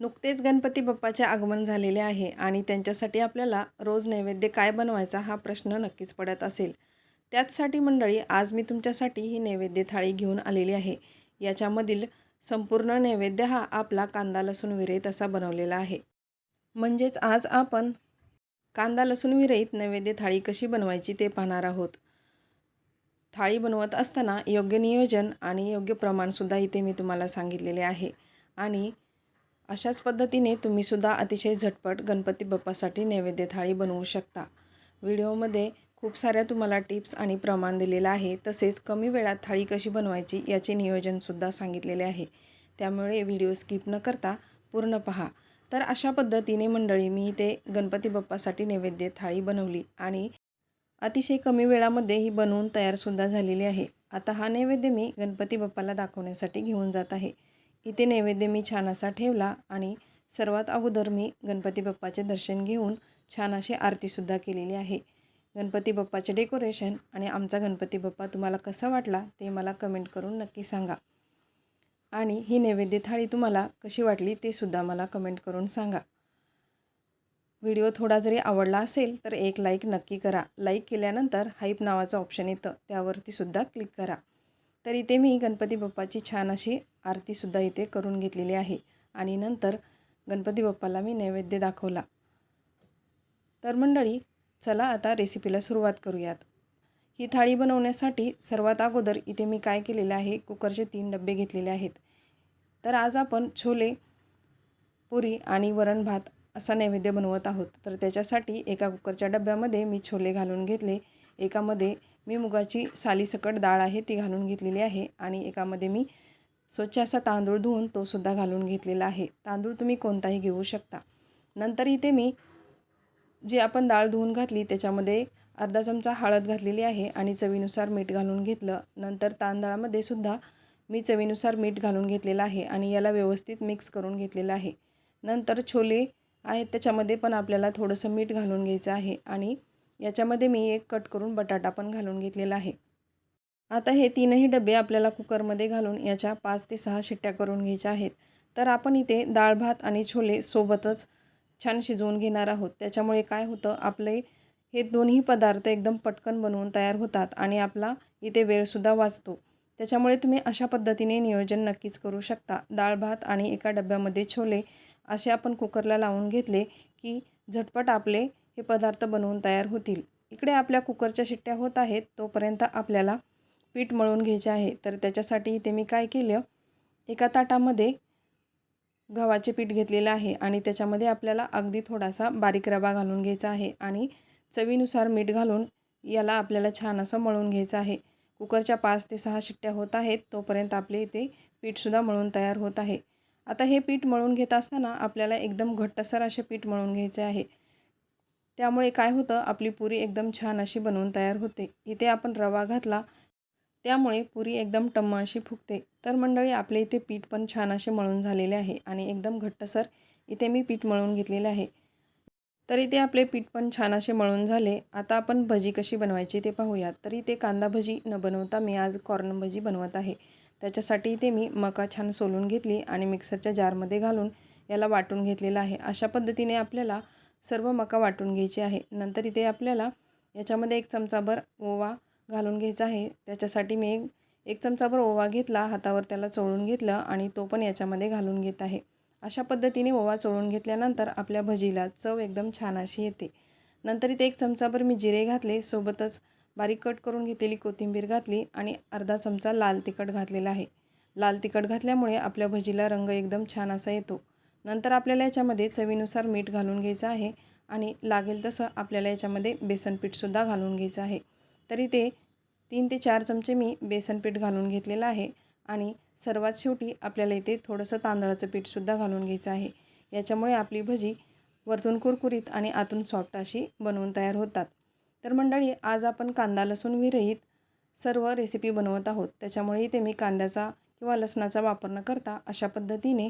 नुकतेच गणपती बाप्पाचे आगमन झालेले आहे आणि त्यांच्यासाठी आपल्याला रोज नैवेद्य काय बनवायचा हा प्रश्न नक्कीच पडत असेल. त्याचसाठी मंडळी आज मी तुमच्यासाठी ही नैवेद्य थाळी घेऊन आलेली आहे. याच्यामधील संपूर्ण नैवेद्य हा आपला कांदा लसूण विरहित असा बनवलेला आहे. म्हणजेच आज आपण कांदा लसूण विरहित नैवेद्य थाळी कशी बनवायची ते पाहणार आहोत. थाळी बनवत असताना योग्य नियोजन आणि योग्य प्रमाणसुद्धा इथे मी तुम्हाला सांगितलेले आहे. आणि अशाच पद्धतीने तुम्हीसुद्धा अतिशय झटपट गणपती बाप्पासाठी नैवेद्य थाळी बनवू शकता. व्हिडिओमध्ये खूप साऱ्या तुम्हाला टिप्स आणि प्रमाण दिलेलं आहे. तसेच कमी वेळात थाळी कशी बनवायची याचे नियोजनसुद्धा सांगितलेले आहे. त्यामुळे व्हिडिओ स्किप न करता पूर्ण पहा. तर अशा पद्धतीने मंडळी मी ते गणपती बाप्पासाठी नैवेद्य थाळी बनवली आणि अतिशय कमी वेळामध्ये ही बनवून तयारसुद्धा झालेली आहे. आता हा नैवेद्य मी गणपती बाप्पाला दाखवण्यासाठी घेऊन जात आहे. इथे नैवेद्य मी छान असा ठेवला आणि सर्वात अगोदर मी गणपती बाप्पाचे दर्शन घेऊन छान अशी आरतीसुद्धा केलेली आहे. गणपती बाप्पाचे डेकोरेशन आणि आमचा गणपती बाप्पा तुम्हाला कसा वाटला ते मला कमेंट करून नक्की सांगा. आणि ही नैवेद्य थाळी तुम्हाला कशी वाटली ते सुद्धा मला कमेंट करून सांगा. व्हिडिओ थोडा जरी आवडला असेल तर एक लाईक नक्की करा. लाईक केल्यानंतर हाईप नावाचं ऑप्शन येतं त्यावरतीसुद्धा क्लिक करा. तर इथे मी गणपती बाप्पाची छान अशी आरतीसुद्धा इथे करून घेतलेली आहे. आणि नंतर गणपती बाप्पाला मी नैवेद्य दाखवला. तर मंडळी चला आता रेसिपीला सुरुवात करूयात. ही थाळी बनवण्यासाठी सर्वात अगोदर इथे मी काय केलेलं आहे कुकरचे तीन डबे घेतलेले आहेत. तर आज आपण छोले पुरी आणि वरण भात असा नैवेद्य बनवत आहोत. तर त्याच्यासाठी एका कुकरच्या डब्यामध्ये मी छोले घालून घेतले. एकामध्ये मी मुगाची सालीसकट डाळ आहे ती घालून घेतलेली आहे आणि एकामध्ये मी स्वच्छ असा तांदूळ धुवून तोसुद्धा घालून घेतलेला आहे. तांदूळ तुम्ही कोणताही घेऊ शकता. नंतर इथे मी जी आपण डाळ धुवून घातली त्याच्यामध्ये अर्धा चमचा हळद घातलेली आहे आणि चवीनुसार मीठ घालून घेतलं. नंतर तांदळामध्ये सुद्धा मी चवीनुसार मीठ घालून घेतलेलं आहे आणि याला व्यवस्थित मिक्स करून घेतलेलं आहे. नंतर छोले आहेत त्याच्यामध्ये पण आपल्याला थोडंसं मीठ घालून घ्यायचं आहे आणि याच्यामध्ये मी एक कट करून बटाटा पण घालून घेतलेला आहे. आता हे तीनही डबे आपल्याला कुकरमध्ये घालून याच्या पाच ते सहा शिट्ट्या करून घ्यायच्या आहेत. तर आपण इथे डाळ भात आणि छोले सोबतच छान शिजवून घेणार आहोत. त्याच्यामुळे काय होतं आपले हे दोन्ही पदार्थ एकदम पटकन बनवून तयार होतात आणि आपला इथे वेळसुद्धा वाचतो. त्याच्यामुळे तुम्ही अशा पद्धतीने नियोजन नक्कीच करू शकता. डाळ भात आणि एका डब्यामध्ये छोले असे आपण कुकरला लावून घेतले की झटपट आपले हे पदार्थ बनवून तयार होतील. इकडे आपल्या कुकरच्या शिट्ट्या होत आहेत. तोपर्यंत आपल्याला पीठ मळून घ्यायचे आहे. तर त्याच्यासाठी इथे मी काय केलं? एका ताटामध्ये गव्हाचे पीठ घेतलेलं आहे आणि त्याच्यामध्ये आपल्याला अगदी थोडासा बारीक रवा घालून घ्यायचा आहे आणि चवीनुसार मीठ घालून याला आपल्याला छान असं मळून घ्यायचं आहे. कुकरच्या पाच ते सहा शिट्ट्या होत आहेत. तोपर्यंत आपले इथे पीठसुद्धा मळून तयार होत आहे. आता हे पीठ मळून घेत असताना आपल्याला एकदम घट्टसर असे पीठ मळून घ्यायचे आहे. त्यामुळे काय होतं आपली पुरी एकदम छान अशी बनवून तयार होते. इथे आपण रवा घातला त्यामुळे पुरी एकदम टम्म अशी फुगते. तर मंडळी आपले इथे पीठ पण छान असे मळून झालेले आहे आणि एकदम घट्टसर इथे मी पीठ मळून घेतलेले आहे. तर इथे आपले पीठ पण छान असे मळून झाले. आता आपण भजी कशी बनवायची ते पाहूयात. तर इथे कांदा भजी न बनवता मी आज कॉर्न भजी बनवत आहे. त्याच्यासाठी इथे मी मका छान सोलून घेतली आणि मिक्सरच्या जारमध्ये घालून याला वाटून घेतलेला आहे. अशा पद्धतीने आपल्याला सर्व मका वाटून घ्यायची आहे. नंतर इथे आपल्याला याच्यामध्ये एक चमचाभर ओवा घालून घ्यायचा आहे. त्याच्यासाठी मी एक एक चमचाभर ओवा घेतला हातावर त्याला चोळून घेतलं आणि तो पण याच्यामध्ये घालून घेत आहे. अशा पद्धतीने ओवा चोळून घेतल्यानंतर आपल्या भजीला चव एकदम छान अशी येते. नंतर इथे एक चमचाभर मी जिरे घातले सोबतच बारीक कट करून घेतलेली कोथिंबीर घातली आणि अर्धा चमचा लाल तिखट घातलेला आहे. लाल तिखट घातल्यामुळे आपल्या भजीला रंग एकदम छान असा येतो. नंतर आपल्याला याच्यामध्ये चवीनुसार मीठ घालून घ्यायचं आहे. आणि लागेल तसं आपल्याला याच्यामध्ये बेसनपीठसुद्धा घालून घ्यायचं आहे. तरी ते तीन ते चार चमचे मी बेसनपीठ घालून घेतलेलं आहे आणि सर्वात शेवटी आपल्याला इथे थोडंसं तांदळाचं पीठसुद्धा घालून घ्यायचं आहे. याच्यामुळे आपली भजी वरतून कुरकुरीत आणि आतून सॉफ्ट अशी बनवून तयार होतात. तर मंडळी आज आपण कांदा लसूण विरहित सर्व रेसिपी बनवत आहोत. त्याच्यामुळे इथे मी कांद्याचा किंवा लसणाचा वापर न करता अशा पद्धतीने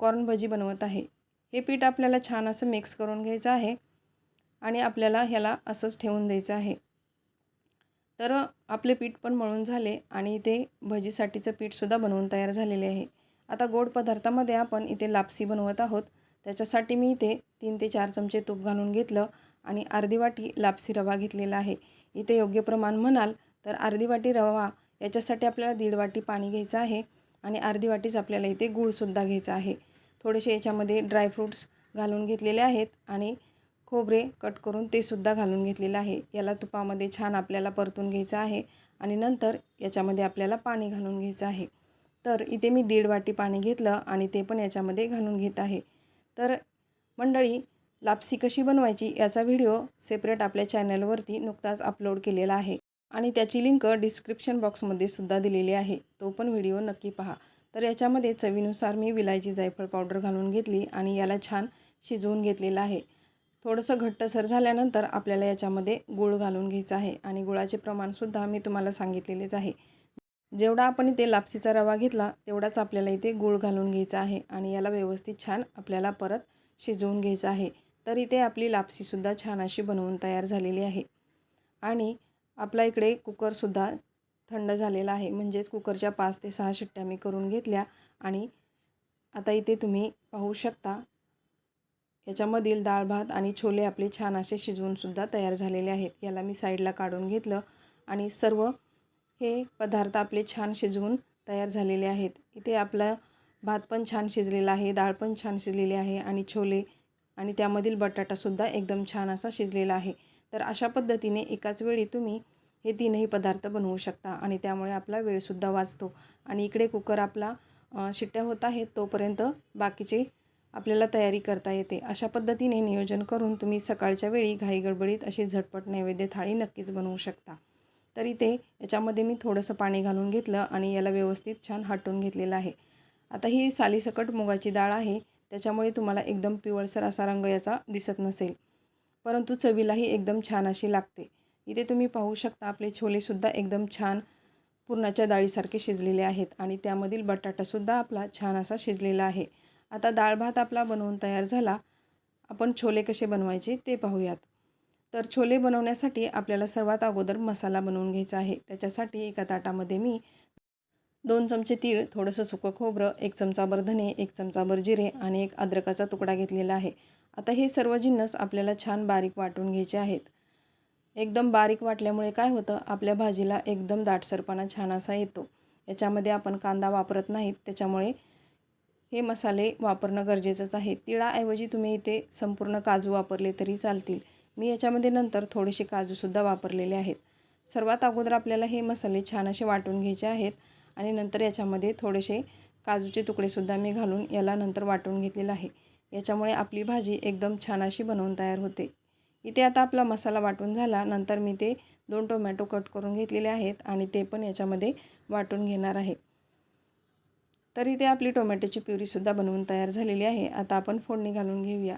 कॉर्न भजी बनवत आहे. हे पीठ आपल्याला छान असं मिक्स करून घ्यायचं आहे आणि आपल्याला ह्याला असंच ठेवून द्यायचं आहे. तर आपले पीठ पण मळून झाले आणि ते भजीसाठीचं पीठसुद्धा बनवून तयार झालेले आहे. आता गोड पदार्थामध्ये आपण इथे लापसी बनवत आहोत. त्याच्यासाठी मी इथे तीन ते चार चमचे तूप घालून घेतलं आणि अर्धी वाटी लापसी रवा घेतलेला आहे. इथे योग्य प्रमाण म्हणाल तर अर्धी वाटी रवा याच्यासाठी आपल्याला दीड वाटी पाणी घ्यायचं आहे आणि अर्धी वाटीच आपल्याला इथे गूळसुद्धा घ्यायचा आहे. थोडेसे याच्यामध्ये ड्रायफ्रूट्स घालून घेतलेले आहेत आणि खोबरे कट करून ते सुद्धा घालून घेतलेलं आहे. याला तुपामध्ये छान आपल्याला परतून घ्यायचं आहे आणि नंतर याच्यामध्ये आपल्याला पाणी घालून घ्यायचं आहे. तर इथे मी दीड वाटी पाणी घेतलं आणि ते पण याच्यामध्ये घालून घेत आहे. तर मंडळी लापसी कशी बनवायची याचा व्हिडिओ सेपरेट आपल्या चॅनलवरती नुकताच अपलोड केलेला आहे आणि त्याची लिंक डिस्क्रिप्शन बॉक्समध्ये सुद्धा दिलेली आहे. तो पण व्हिडिओ नक्की पहा. तर याच्यामध्ये चवीनुसार मी विलायची जायफळ पावडर घालून घेतली आणि याला छान शिजवून घेतलेलं आहे. थोडंसं घट्टसर झाल्यानंतर आपल्याला याच्यामध्ये गूळ घालून घ्यायचं आहे आणि गुळाचे प्रमाणसुद्धा मी तुम्हाला सांगितलेलेच आहे. जेवढा आपण इथे लापसीचा रवा घेतला तेवढाच आपल्याला इथे गूळ घालून घ्यायचा आहे आणि याला व्यवस्थित छान आपल्याला परत शिजवून घ्यायचं आहे. तर इथे आपली लापसीसुद्धा छान अशी बनवून तयार झालेली आहे. आणि आपला इकडे कुकरसुद्धा थंड झालेला आहे. म्हणजेच कुकरच्या पाच ते सहा शिट्ट्या मी करून घेतल्या आणि आता इथे तुम्ही पाहू शकता याच्यामधील डाळ भात आणि छोले आपले छान असे शिजवूनसुद्धा तयार झालेले आहेत. याला मी साईडला काढून घेतलं आणि सर्व हे पदार्थ आपले छान शिजवून तयार झालेले आहेत. इथे आपला भात पण छान शिजलेला आहे डाळ पण छान शिजलेली आहे आणि छोले आणि त्यामधील बटाटासुद्धा एकदम छान असा शिजलेला आहे. तर अशा पद्धतीने एकाच वेळी तुम्ही हे तीनही पदार्थ बनवू शकता आणि त्यामुळे आपला वेळसुद्धा वाचतो. आणि इकडे कुकर आपला शिट्ट्या होत आहेत तोपर्यंत बाकीचे आपल्याला तयारी करता येते. अशा पद्धतीने नियोजन करून तुम्ही सकाळच्या वेळी घाई गडबडीत अशी झटपट नैवेद्य थाळी नक्कीच बनवू शकता. तर इथे याच्यामध्ये मी थोडंसं पाणी घालून घेतलं आणि याला व्यवस्थित छान हटवून घेतलेलं आहे. आता ही सालीसकट मुगाची डाळ आहे. त्याच्यामुळे तुम्हाला एकदम पिवळसर असा रंग याचा दिसत नसेल. परंतु चवीलाही एकदम छान अशी लागते. इथे तुम्ही पाहू शकता आपले छोलेसुद्धा एकदम छान पुरणाच्या डाळीसारखे शिजलेले आहेत आणि त्यामधील बटाटासुद्धा आपला छान असा शिजलेला आहे. आता डाळ भात आपला बनवून तयार झाला. आपण छोले कसे बनवायचे ते पाहूयात. तर छोले बनवण्यासाठी आपल्याला सर्वात अगोदर मसाला बनवून घ्यायचा आहे. त्याच्यासाठी एका ताटामध्ये मी दोन चमचे तीळ थोडंसं सुकं खोबरं एक चमचाभर धने एक चमचाभर जिरे आणि एक अद्रकाचा तुकडा घेतलेला आहे. आता हे सर्व जिन्नस आपल्याला छान बारीक वाटून घ्यायचे आहेत. एकदम बारीक वाटल्यामुळे काय होतं आपल्या भाजीला एकदम दाटसरपणा छान असा येतो. याच्यामध्ये आपण कांदा वापरत नाहीत त्याच्यामुळे हे मसाले वापरणं गरजेचंच आहे. तिळाऐवजी तुम्ही इथे संपूर्ण काजू वापरले तरी चालतील. मी याच्यामध्ये नंतर थोडेसे काजूसुद्धा वापरलेले आहेत. सर्वात अगोदर आपल्याला हे मसाले छान असे वाटून घ्यायचे आहेत आणि नंतर याच्यामध्ये थोडेसे काजूचे तुकडेसुद्धा मी घालून याला नंतर वाटून घेतलेलं आहे. याच्यामुळे आपली भाजी एकदम छान अशी बनवून तयार होते. इथे आता आपला मसाला वाटून झाला. नंतर मी ते दोन टोमॅटो कट करून घेतलेले आहेत आणि ते पण याच्यामध्ये वाटून घेणार आहे. तर इथे आपली टोमॅटोची प्युरीसुद्धा बनवून तयार झालेली आहे. आता आपण फोडणी घालून घेऊया.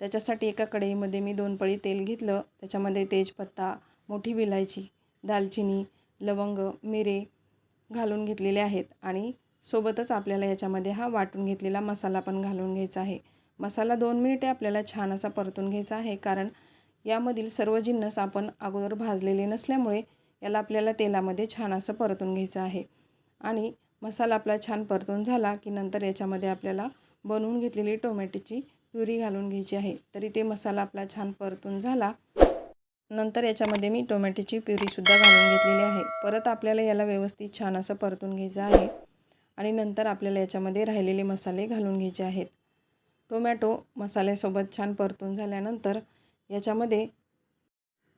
त्याच्यासाठी एका कढईमध्ये मी दोन पळी तेल घेतलं. त्याच्यामध्ये तेजपत्ता मोठी विलायची दालचिनी लवंग मिरे घालून घेतलेले आहेत आणि सोबतच आपल्याला याच्यामध्ये हा वाटून घेतलेला मसाला पण घालून घ्यायचा आहे. मसाला दोन मिनिटे आपल्याला छान असा परतून घ्यायचा आहे कारण यामधील सर्व जिन्नस आपण अगोदर भाजलेले नसल्यामुळे याला आपल्याला तेलामध्ये छान असं परतून घ्यायचं आहे. आणि मसाला आपला छान परतून झाला की नंतर याच्यामध्ये आपल्याला बनवून घेतलेली टोमॅटोची प्युरी घालून घ्यायची आहे. तरी ते मसाला आपला छान परतून झाला. नंतर याच्यामध्ये मी टोमॅटोची प्युरीसुद्धा घालून घेतलेली आहे. परत आपल्याला याला व्यवस्थित छान असं परतून घ्यायचं आहे. आणि नंतर आपल्याला याच्यामध्ये राहिलेले मसाले घालून घ्यायचे आहेत. टोमॅटो मसाल्यासोबत छान परतून झाल्यानंतर याच्यामध्ये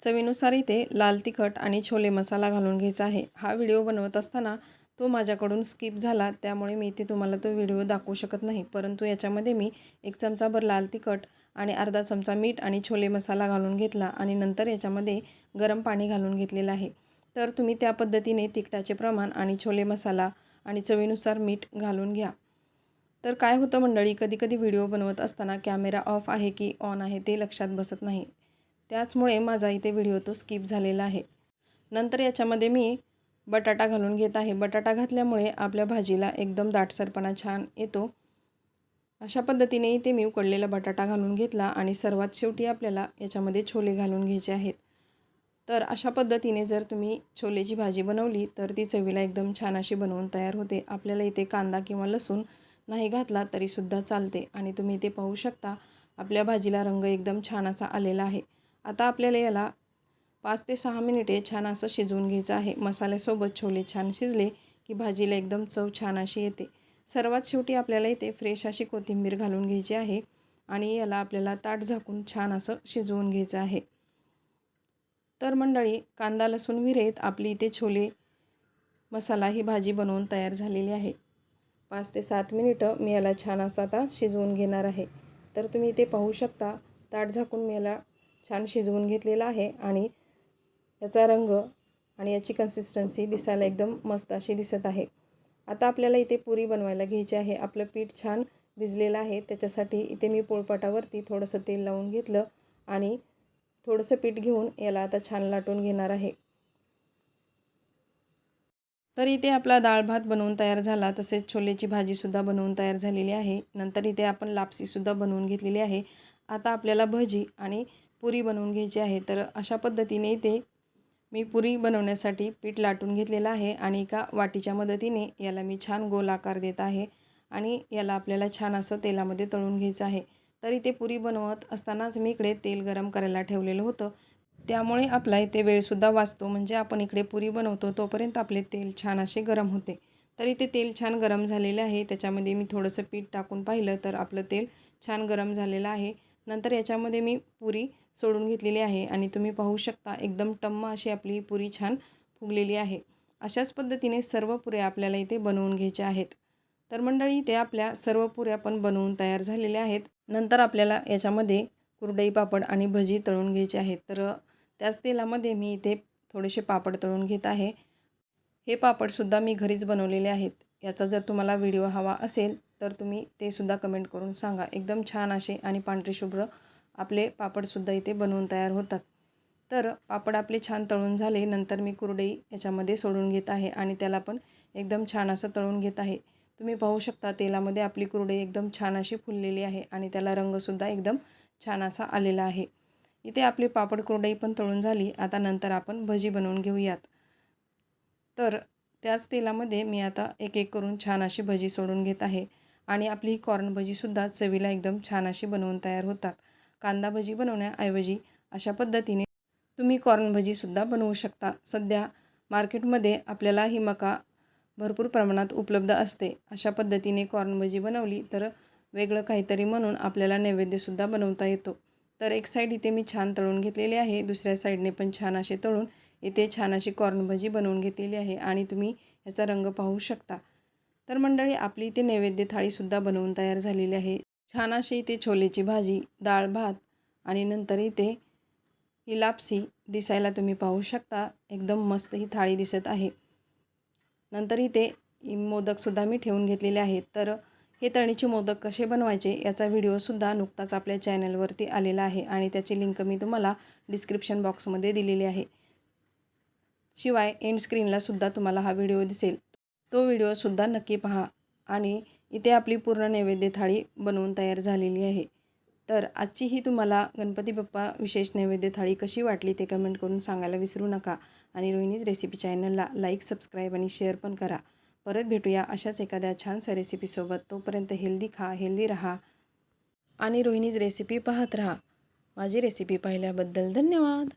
चवीनुसार इथे लाल तिखट आणि छोले मसाला घालून घ्यायचा आहे. हा व्हिडिओ बनवत असताना तो माझ्याकडून स्किप झाला त्यामुळे मी इथे तुम्हाला तो व्हिडिओ दाखवू शकत नाही. परंतु याच्यामध्ये मी एक चमचाभर लाल तिखट आणि अर्धा चमचा मीठ आणि छोले मसाला घालून घेतला आणि नंतर याच्यामध्ये गरम पाणी घालून घेतलेलं आहे. तर तुम्ही त्या पद्धतीने तिखटाचे प्रमाण आणि छोले मसाला आणि चवीनुसार मीठ घालून घ्या. तर काय होतं मंडळी कधी कधी व्हिडिओ बनवत असताना कॅमेरा ऑफ आहे की ऑन आहे ते लक्षात बसत नाही. त्याचमुळे माझा इथे व्हिडिओ तो स्किप झालेला आहे. नंतर याच्यामध्ये मी बटाटा घालून घेत आहे. बटाटा घातल्यामुळे आपल्या भाजीला एकदम दाटसरपणा छान येतो. अशा पद्धतीने इथे मी उकडलेला बटाटा घालून घेतला आणि सर्वात शेवटी आपल्याला याच्यामध्ये छोले घालून घ्यायचे आहेत. तर अशा पद्धतीने जर तुम्ही छोलेची भाजी बनवली तर ती चवीला एकदम छान अशी बनवून तयार होते. आपल्याला इथे कांदा किंवा लसूण नाही घातला तरीसुद्धा चालते आणि तुम्ही ते पाहू शकता. आपल्या भाजीला रंग एकदम छान असा आलेला आहे. आता आपल्याला याला पाच ते सहा मिनिटे छान असं शिजवून घ्यायचं आहे. मसाल्यासोबत छोले छान शिजले की भाजीला एकदम चव छान अशी येते. सर्वात शेवटी आपल्याला इथे फ्रेश अशी कोथिंबीर घालून घ्यायची आहे आणि याला आपल्याला ताट झाकून छान असं शिजवून घ्यायचं आहे. तर मंडळी कांदा लसूण विरेत आपली इथे छोले मसाला ही भाजी बनवून तयार झालेली आहे. पाच ते सात मिनिटं मी याला छान असं आता शिजवून घेणार आहे. तर तुम्ही इथे पाहू शकता ताट झाकून मी याला छान शिजवून घेतलेला आहे आणि याचा रंग आणि याची कन्सिस्टन्सी दिसायला एकदम मस्त अशी दिसत आहे. आता आपल्याला इथे पुरी बनवायला घ्यायची आहे. आपलं पीठ छान भिजलेलं आहे. त्याच्यासाठी इथे मी पोळपाटावरती थोडंसं तेल लावून घेतलं आणि थोडंसं पीठ घेऊन याला आता छान लाटून घेणार आहे. तर इथे आपला डाळ भात बनवून तयार झाला. तसेच छोलेची भाजीसुद्धा बनवून तयार झालेली आहे. नंतर इथे आपण लापसीसुद्धा बनवून घेतलेली आहे. आता आपल्याला भजी आणि पुरी बनवून घ्यायची आहे. तर अशा पद्धतीने इथे मी पुरी बनवण्यासाठी पीठ लाटून घेतलेलं आहे आणि एका वाटीच्या मदतीने याला मी छान गोल आकार देत आहे आणि याला आपल्याला छान असं तेलामध्ये तळून घ्यायचं आहे. तर इथे पुरी बनवत असतानाच मी इकडे तेल गरम करायला ठेवलेलं होतं. त्यामुळे आपला इथे वेळसुद्धा वाचतो. म्हणजे आपण इकडे पुरी बनवतो तोपर्यंत आपले तेल छान असे गरम होते. तर इथे तेल छान गरम झालेले आहे. त्याच्यामध्ये मी थोडंसं पीठ टाकून पाहिलं तर आपलं तेल छान गरम झालेलं आहे. नंतर याच्यामध्ये मी पुरी सोडून घेतलेली आहे आणि तुम्ही पाहू शकता एकदम टम्म अशी आपली पुरी छान फुगलेली आहे. अशाच पद्धतीने सर्व पुऱ्या आपल्याला इथे बनवून घ्यायच्या आहेत. तर मंडळी इथे आपल्या सर्व पुऱ्या पण बनवून तयार झालेल्या आहेत. नंतर आपल्याला याच्यामध्ये कुरडई पापड आणि भजी तळून घ्यायचे आहेत. तर त्याच तेलामध्ये मी इथे थोडेसे पापड तळून घेत आहे. हे पापडसुद्धा मी घरीच बनवलेले आहेत. याचा जर तुम्हाला व्हिडिओ हवा असेल तर तुम्ही ते सुद्धा कमेंट करून सांगा. एकदम छान असे आणि पांढरे शुभ्र आपले पापडसुद्धा इथे बनवून तयार होतात. तर पापड आपले छान तळून झाले नंतर मी कुरडई याच्यामध्ये सोडून घेत आहे आणि त्याला पण एकदम छान असं तळून घेत आहे. तुम्ही पाहू शकता तेलामध्ये आपली कुरडई एकदम छान अशी फुललेली आहे आणि त्याला रंगसुद्धा एकदम छान असा आलेला आहे. इथे आपली पापड कुरडई पण तळून झाली. आता नंतर आपण भजी बनवून घेऊयात. तर त्याच तेलामध्ये मी आता एक एक करून छान अशी भजी सोडून घेत आहे. आणि आपली ही कॉर्न भजीसुद्धा चवीला एकदम छान अशी बनवून तयार होतात. कांदा भजी बनवण्याऐवजी अशा पद्धतीने तुम्ही कॉर्न भजीसुद्धा बनवू शकता. सध्या मार्केटमध्ये आपल्याला ही मका भरपूर प्रमाणात उपलब्ध असते. अशा पद्धतीने कॉर्न भजी बनवली तर वेगळं काहीतरी म्हणून आपल्याला नैवेद्यसुद्धा बनवता येतो. तर एक साईड इथे मी छान तळून घेतलेली आहे. दुसऱ्या साईडने पण छान असे तळून इथे छान अशी कॉर्न भजी बनवून घेतलेली आहे आणि तुम्ही ह्याचा रंग पाहू शकता. तर मंडळी आपली इथे नैवेद्य थाळीसुद्धा बनवून तयार झालेली आहे. छान अशी इथे छोलेची भाजी डाळ भात आणि नंतर इथे ही लापसी दिसायला तुम्ही पाहू शकता. एकदम मस्त ही थाळी दिसत आहे. नंतर इथे मोदकसुद्धा मी ठेवून घेतलेले आहेत. तर हे तळणीचे मोदक कसे बनवायचे याचा व्हिडिओसुद्धा नुकताच आपल्या चॅनलवरती आलेला आहे आणि त्याची लिंक मी तुम्हाला डिस्क्रिप्शन बॉक्समध्ये दिलेली आहे. शिवाय एंड स्क्रीनलासुद्धा तुम्हाला हा व्हिडिओ दिसेल. तो व्हिडिओसुद्धा नक्की पहा आणि इथे आपली पूर्ण नैवेद्य थाळी बनवून तयार झालेली आहे. तर आजची ही तुम्हाला गणपती बाप्पा विशेष नैवेद्य थाळी कशी वाटली ते कमेंट करून सांगायला विसरू नका आणि रोहिणीज रेसिपी चॅनलला लाईक सबस्क्राईब आणि शेअर पण करा. परत भेटूया अशाच एखाद्या छानशा रेसिपीसोबत तोपर्यंत हेल्दी खा हेल्दी राहा. आणि रोहिणीज रेसिपी पाहत राहा. माझी रेसिपी पाहिल्याबद्दल धन्यवाद.